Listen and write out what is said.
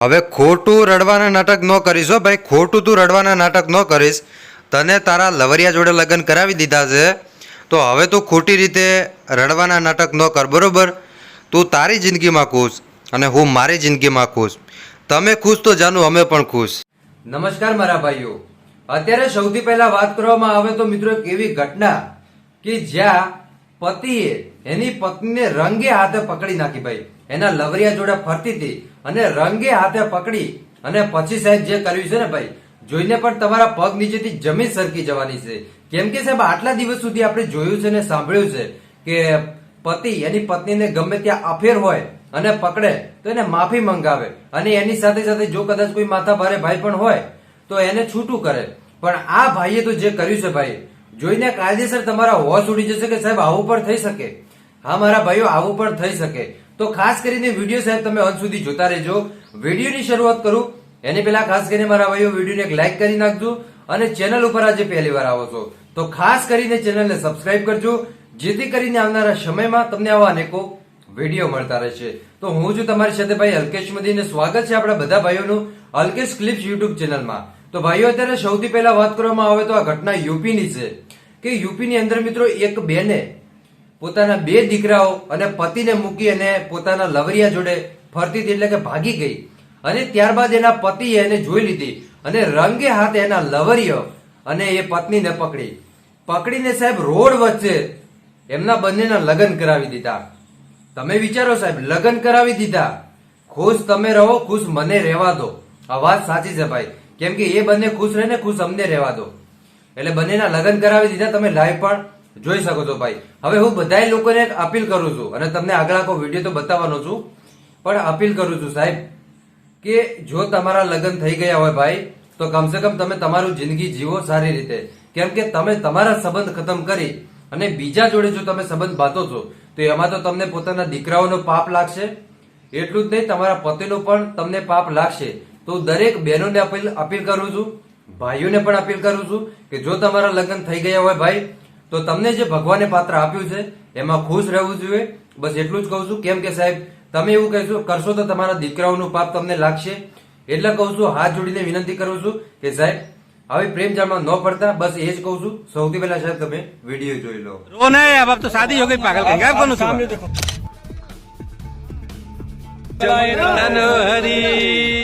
હવે ખોટું રડવાના નાટક ન કરીશ હો ભાઈ, ખોટું તું રડવાના નાટક ન કરીશ. તને તારા લવરિયા જોડે લગ્ન કરાવી દીધા છે, તો હવે તું ખોટી રીતે રડવાના નાટક ન કર, બરાબર? તું તારી જિંદગીમાં ખુશ અને હું મારી જિંદગીમાં ખુશ. તમે ખુશ તો જાણું અમે પણ ખુશ. નમસ્કાર મારા ભાઈઓ. અત્યારે સૌથી પહેલા વાત કરવામાં આવે તો મિત્રો એક એવી ઘટના કે જ્યાં પતિએ એની પત્નીને રંગે હાથે પકડી નાખી ભાઈ. એના લવરિયા જોડે ફરતી હતી અને રંગે હાથે પકડી અને પછી સાહેબ જે કર્યું છે ને ભાઈ, જોઈને પણ તમારા પગ નીચેથી જમીન સરકી જવાની છે. કેમ કે સાહેબ, આટલા દિવસ સુધી આપણે જોયું છે ને સાંભળ્યું છે કે પતિ એની પત્નીને ગમે ત્યાં અફેર હોય અને પકડે તો એને માફી મંગાવે. અને એની સાથે સાથે જો કદાચ કોઈ માથા ભારે ભાઈ પણ હોય તો એને છૂટું કરે. પણ આ ભાઈએ તો જે કર્યું છે ભાઈ જોઈને કાયદેસર તમારા હોશ ઉડી જશે કે સાહેબ, આવું પણ થઈ શકે. હા, મારા ભાઈઓ, આવું પણ થઈ શકે. તો ખાસ કરીને વીડિયો સાહેબ તમે અંત સુધી જોતા રહેજો. વિડીયોની શરૂઆત કરું. એની પહેલા ખાસ કરીને મારા ભાઈઓ, વિડીયોને એક લાઈક કરી નાખજો અને ચેનલ ઉપર આજે પહેલી વાર આવો છો. તો ખાસ કરીને ચેનલને સબસ્ક્રાઇબ કરજો, જેથી કરીને આવનારા સમયમાં તમને આવા અનેકો વીડિયો મળતા રહેશે. તો હું છું તમારી સાથે ભાઈ અલ્કેશ મદીને સ્વાગત છે આપણા બધા ભાઈઓનું અલ્કેશ ક્લિપ્સ યુટ્યુબ ચેનલમાં. તો ભાઈઓ, અત્યારે સૌથી પહેલા વાત કરવામાં આવે તો આ ઘટના યુપીની છે. કે યુપીની અંદર મિત્રો એક બેને પોતાના બે દીકરાઓ અને પતિને મૂકી અને પોતાના લવરિયા જોડે ફરતી હતી એટલે કે ભાગી ગઈ. અને ત્યારબાદ એના પતિએ એને જોઈ લીધી અને રંગે હાથે એના લવરિયો અને એ પત્નીને પકડી. પકડીને સાહેબ રોડ વચ્ચે એમના બંનેના લગ્ન કરાવી દીધા. તમે વિચારો સાહેબ, લગ્ન કરાવી દીધા. ખુશ તમે રહો, ખુશ મને રહેવા દો. આ વાત સાચી છે ભાઈ. કેમ કે એ બંને ખુશ રહે ને ખુશ અમને રહેવા દો. એટલે બંનેના લગ્ન કરાવી દીધા, તમે લાઈવ પણ જોઈ શકો છો ભાઈ. હવે હું બધા લોકોને અપીલ કરું છું, અને તમને આગળ આખો વીડિયો તો બતાવવાનો છું, પણ અપીલ કરું છું સાહેબ, કે જો તમારા લગ્ન થઈ ગયા હોય ભાઈ, તો કમસે કમ તમે તમારું જિંદગી જીવો સારી રીતે. કેમ કે તમે તમારા સંબંધ ખતમ કરી, અને બીજા જોડે જો તમે સંબંધ બાંધો છો, તો એમાં તો તમને પોતાના દીકરાઓનો પાપ લાગશે. એટલું જ નહીં, તમારા પતિનો પણ તમને પાપ લાગશે. તો દરેક બહેનોને અપીલ અપીલ કરું છું ભાઈઓને પણ અપીલ કરું છું કે જો તમારા લગ્ન થઈ ગયા હોય ભાઈ તો તમને જે ભગવાને પાત્ર આપ્યું છે એમાં ખુશ રહેવું જોઈએ બસ એટલું જ કહું છું કેમ કે સાહેબ તમે એવું કહેશો કરશો તો તમારા દીકરાઓનું પાપ તમને લાગશે એટલે કહું છું હાથ જોડીને વિનંતી કરું છું કે સાહેબ આવી પ્રેમ જાળમાં ન પડતા બસ એ જ કહું છું સૌથી પહેલા સાહેબ તમે વિડીયો જોઈ લો रो नहीं अब अब तो शादी हो गई पागल कहीं आप कौन हरी